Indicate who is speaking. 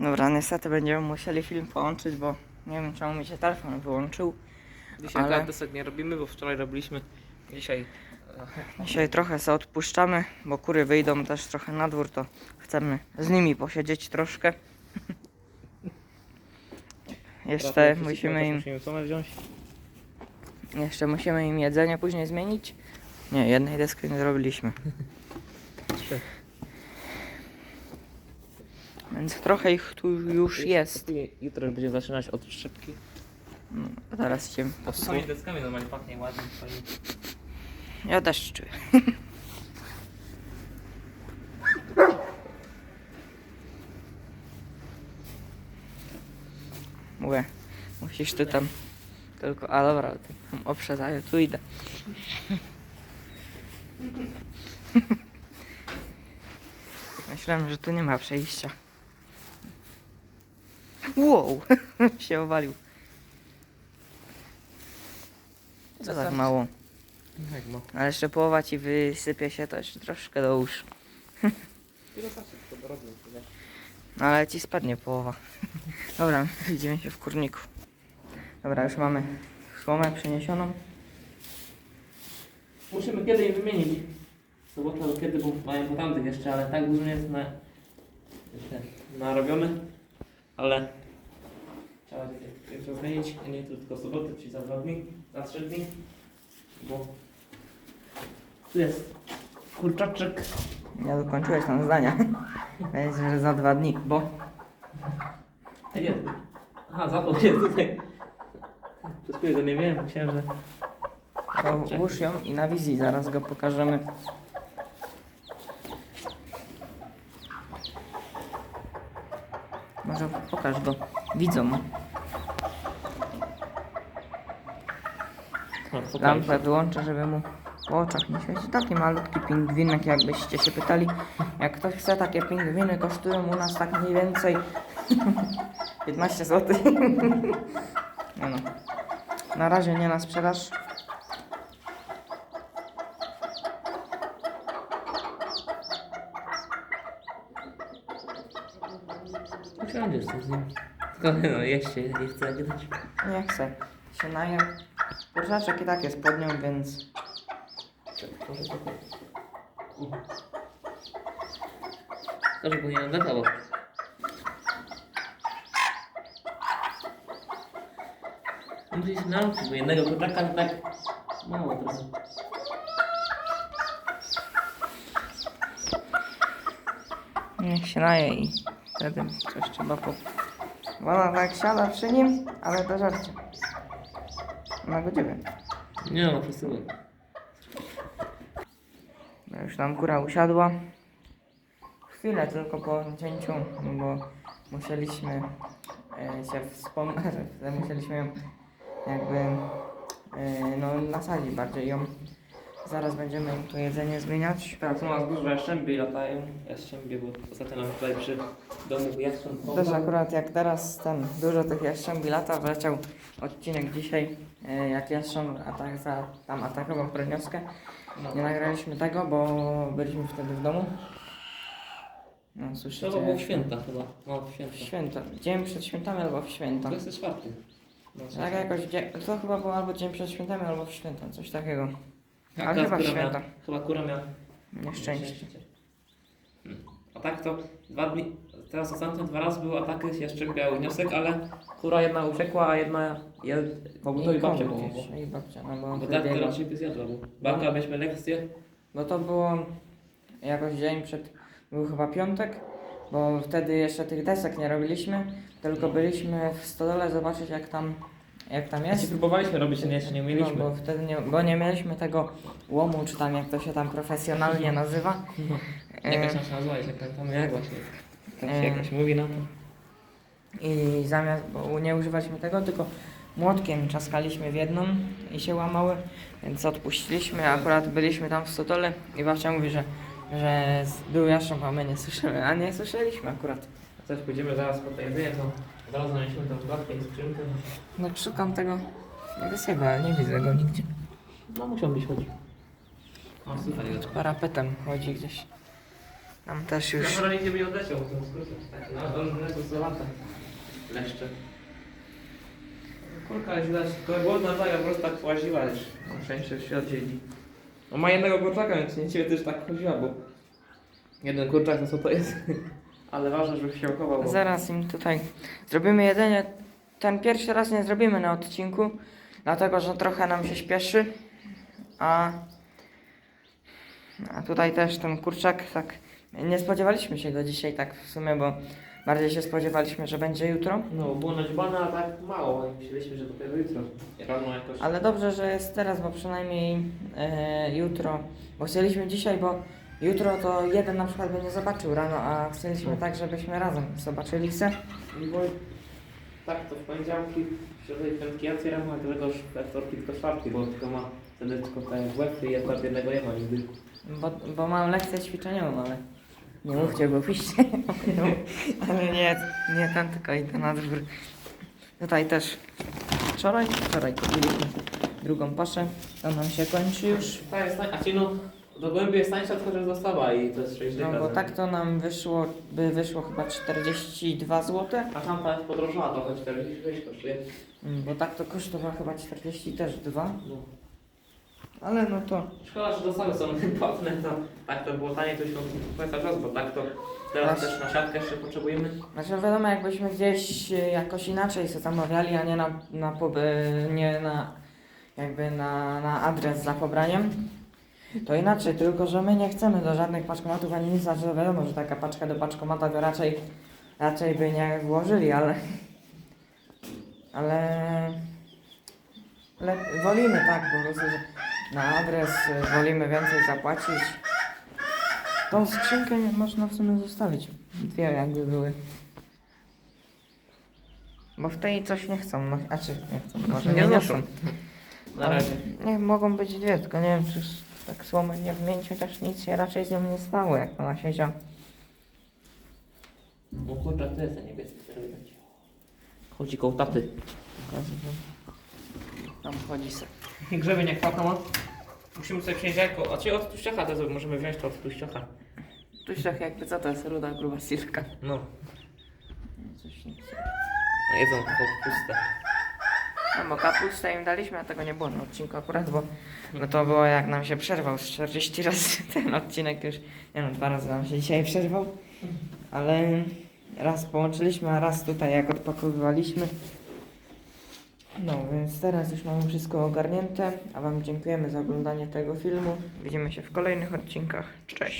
Speaker 1: Dobra, niestety będziemy musieli film połączyć, bo nie wiem czemu mi się telefon wyłączył.
Speaker 2: Dzisiaj
Speaker 1: Ale-
Speaker 2: desek nie robimy, bo wczoraj robiliśmy. Dzisiaj
Speaker 1: Dzisiaj trochę sobie odpuszczamy, bo kury wyjdą też trochę na dwór, to chcemy z nimi posiedzieć troszkę. Jeszcze musimy im, jeszcze musimy im jedzenie później zmienić. Nie, jednej deski nie zrobiliśmy. Więc trochę ich tu już jest.
Speaker 2: Jutro będzie zaczynać od szczepki.
Speaker 1: No, Zaraz cię
Speaker 2: Samymi
Speaker 1: posuję.
Speaker 2: deskami normalnie pachnie ładnie. fajnie.
Speaker 1: Ja też czuję. Mówię, musisz ty tam tylko, a dobra, ty tam tu idę. Myślałem, że tu nie ma przejścia. Wow, się owalił. Co tak mało?
Speaker 2: No Jak ma?
Speaker 1: Ale jeszcze połowa ci wysypie się, to jeszcze troszkę.
Speaker 2: Tyle czasu, to.
Speaker 1: No ale ci spadnie połowa. Dobra, widzimy się w kurniku. Dobra, już mamy słomę przyniesioną.
Speaker 2: Musimy kiedy im wymienić. Sobotę albo kiedy, bo mają po tamtych jeszcze, ale tak dużo jest na... narobiony. Ale trzeba je jeszcze zmienić. A nie tylko sobotę, czyli za dwa dni, za trzy dni. Bo tu jest kurczaczek.
Speaker 1: Nie dokończyłeś tam zdania. Więc, że za dwa dni, bo
Speaker 2: nie. Aha, za to jest tutaj. Przez chwilę go nie wiem, myślałem, że...
Speaker 1: to włóż ją i na wizji zaraz go pokażemy. Może pokaż go widzom.
Speaker 2: No, pokaż.
Speaker 1: Lampę wyłączę, żeby mu po oczach nie świeci. Taki malutki pingwinek, jakbyście się pytali. Jak ktoś chce, takie pingwiny kosztują u nas tak mniej więcej 15 zł. Nie no. Na razie nie na sprzedaż.
Speaker 2: Usiądziesz z nim. Tylko no, jeszcze nie chcę nie dać.
Speaker 1: Nie chcę. Się najem. Kurczaczek i tak jest pod nią, więc
Speaker 2: To, żeby nie nadawało. Musisz nauczyć, bo jednego kurczaka to tak mało trochę.
Speaker 1: niech się naje i wtedy coś trzeba po... Bo ona tak siada przy nim, ale to żarcie. Na godziwie.
Speaker 2: Nie no, przesyłek.
Speaker 1: No Już nam góra usiadła. Chwilę tylko po cięciu, bo musieliśmy e, się wspomnieć, musieliśmy jakby e, no, nasadzić bardziej ją. Zaraz będziemy im to jedzenie zmieniać.
Speaker 2: Tak, tu nas dużo jaszczębi latają. Jaszczębie, bo ostatnio nam tutaj przy domu jastrząb
Speaker 1: Też akurat jak teraz ten dużo tych jaszczębi lata, wleciał odcinek dzisiaj, e, jak jastrząb atak, za, tam atakował prenioskę. Nie nagraliśmy tego, bo byliśmy wtedy w domu. No słyszycie?
Speaker 2: To było w święta chyba. No, święta.
Speaker 1: Święta. Dzień przed świętami albo w święta.
Speaker 2: To jest czwarty. No,
Speaker 1: Tak jakoś, to chyba było albo dzień przed świętami, albo w święta, coś takiego.
Speaker 2: Tak,
Speaker 1: Ale chyba
Speaker 2: kura
Speaker 1: święta.
Speaker 2: Miała, chyba kura miała
Speaker 1: Nieszczęście.
Speaker 2: Hmm. A tak to dwa dni, teraz ostatnio dwa razy były ataki jeszcze biały wniosek, ale kura jedna uciekła, a jedna je, kogutowi
Speaker 1: I
Speaker 2: babcia pomogła.
Speaker 1: jeszcze, I babcia, no bo
Speaker 2: Bo
Speaker 1: wtedy
Speaker 2: tak to
Speaker 1: jego-
Speaker 2: raczej by zjadła, bo babka weźmie lekcję.
Speaker 1: Bo to było jakoś dzień przed, był chyba piątek, bo wtedy jeszcze tych desek nie robiliśmy, tylko byliśmy w stodole zobaczyć jak tam, jak tam jest.
Speaker 2: próbowaliśmy robić, nie, jeszcze nie
Speaker 1: No,
Speaker 2: umieliśmy.
Speaker 1: bo wtedy nie, bo nie mieliśmy tego łomu, czy tam jak to się tam profesjonalnie nazywa.
Speaker 2: Jakaś
Speaker 1: E,
Speaker 2: nasza nazwa jest, jak tam jak właśnie. Tak się
Speaker 1: E.
Speaker 2: jakoś mówi na to.
Speaker 1: I zamiast, bo nie używaliśmy tego, tylko młotkiem czaskaliśmy w jedną i się łamały, więc odpuściliśmy. Akurat byliśmy tam w stodole i babcia mówi, że, że był jaszcząb, a my nie słyszymy, a nie słyszeliśmy akurat.
Speaker 2: Coś pójdziemy zaraz po to jedzenie, znaleźliśmy tą klatkę i skrzynkę.
Speaker 1: No szukam tego ale nie widzę go nigdzie.
Speaker 2: No musiał być chodzi. O, słuchaj,
Speaker 1: Pod parapetem chodzi gdzieś. Tam też już.
Speaker 2: pewno nigdzie by nie odleciał, bo to skrótem. Tak, no, on lecą za lata. Leszcze. Kurka jest widać, to głodna zaga po prostu tak łaziła już. Na szczęście świat dzieli. No ma jednego kurczaka, więc nie ciebie też tak chodziła, bo... Jeden kurczak to co to jest? Ale ważne, żeby się okował, bo...
Speaker 1: Zaraz im tutaj zrobimy jedzenie. Ten pierwszy raz nie zrobimy na odcinku, dlatego że trochę nam się śpieszy. A, a tutaj też ten kurczak, tak. Nie spodziewaliśmy się go dzisiaj, tak w sumie, bo bardziej się spodziewaliśmy, że będzie jutro.
Speaker 2: No, było nadziebane, a tak mało. i Myśleliśmy, że dopiero jutro. Rano jakoś...
Speaker 1: Ale dobrze, że jest teraz, bo przynajmniej e, jutro. Bo chcieliśmy dzisiaj, bo jutro to jeden na przykład by nie zobaczył rano, a chcieliśmy tak, żebyśmy razem zobaczyli se.
Speaker 2: Bo tak, to w poniedziałki, w środę i piątki ja otwieram, a dlatego we wtorki tylko czwartki, bo tylko ma wtedy tylko te łebki i akurat jednego nie ma nigdy.
Speaker 1: Bo, bo mam lekcję ćwiczeniową, ale nie mówcie, bo piszcie. ale nie, nie ten, tylko idę na dwór. Tutaj też wczoraj, wczoraj kupiliśmy drugą paszę. To nam się kończy już.
Speaker 2: Ta jest, tań- a ci no, do głębi jest tańsza, tylko że dostawa i to jest 6
Speaker 1: No bo tak to nam wyszło, by wyszło chyba 42 zł.
Speaker 2: A tamta jest podrożała trochę, 46 kosztuje.
Speaker 1: Mm, Bo tak to kosztowała chyba 40 też dwa.
Speaker 2: No.
Speaker 1: Ale no to
Speaker 2: Szkoda, że dostawy są płatne, to tak to było taniej, to się kupuje cały czas, bo tak to teraz
Speaker 1: Masz-
Speaker 2: też na siatkę jeszcze potrzebujemy.
Speaker 1: Znaczy wiadomo, jakbyśmy gdzieś e, jakoś inaczej sobie zamawiali, a nie na, na poby- nie na jakby na, na adres za pobraniem, to inaczej, tylko że my nie chcemy do żadnych paczkomatów ani nic, znaczy wiadomo, że taka paczka do paczkomata to raczej raczej by nie włożyli, ale ale le, wolimy tak po prostu, że na adres wolimy więcej zapłacić. Tą skrzynkę nie można w sumie zostawić. Dwie jakby były. Bo w tej coś nie chcą, no, a czy nie chcą, może nie,
Speaker 2: Nie
Speaker 1: nie. Nie, mogą być dwie, tylko nie wiem, czy s- tak słomy nie wmięcie też nic się raczej z nią nie stało, jak ona siedziała.
Speaker 2: No kurczak to jest ten niebieski, który widać. Chodzi koło taty.
Speaker 1: Tam chodzi se.
Speaker 2: Grzebień jak papa ma. Musimy sobie wziąć jajko. A ci od tuściocha to możemy wziąć to od tuściocha.
Speaker 1: Tu tak jakby co to jest ruda, gruba silka.
Speaker 2: No.
Speaker 1: Coś nie.
Speaker 2: No jedzą tylko puste.
Speaker 1: No bo kapustę im daliśmy, a tego nie było na odcinku akurat, bo no to było jak nam się przerwał z 40 razy ten odcinek już, nie no, dwa razy nam się dzisiaj przerwał, ale raz połączyliśmy, a raz tutaj jak odpakowywaliśmy. No, więc teraz już mamy wszystko ogarnięte, a Wam dziękujemy za oglądanie tego filmu. Widzimy się w kolejnych odcinkach. Cześć!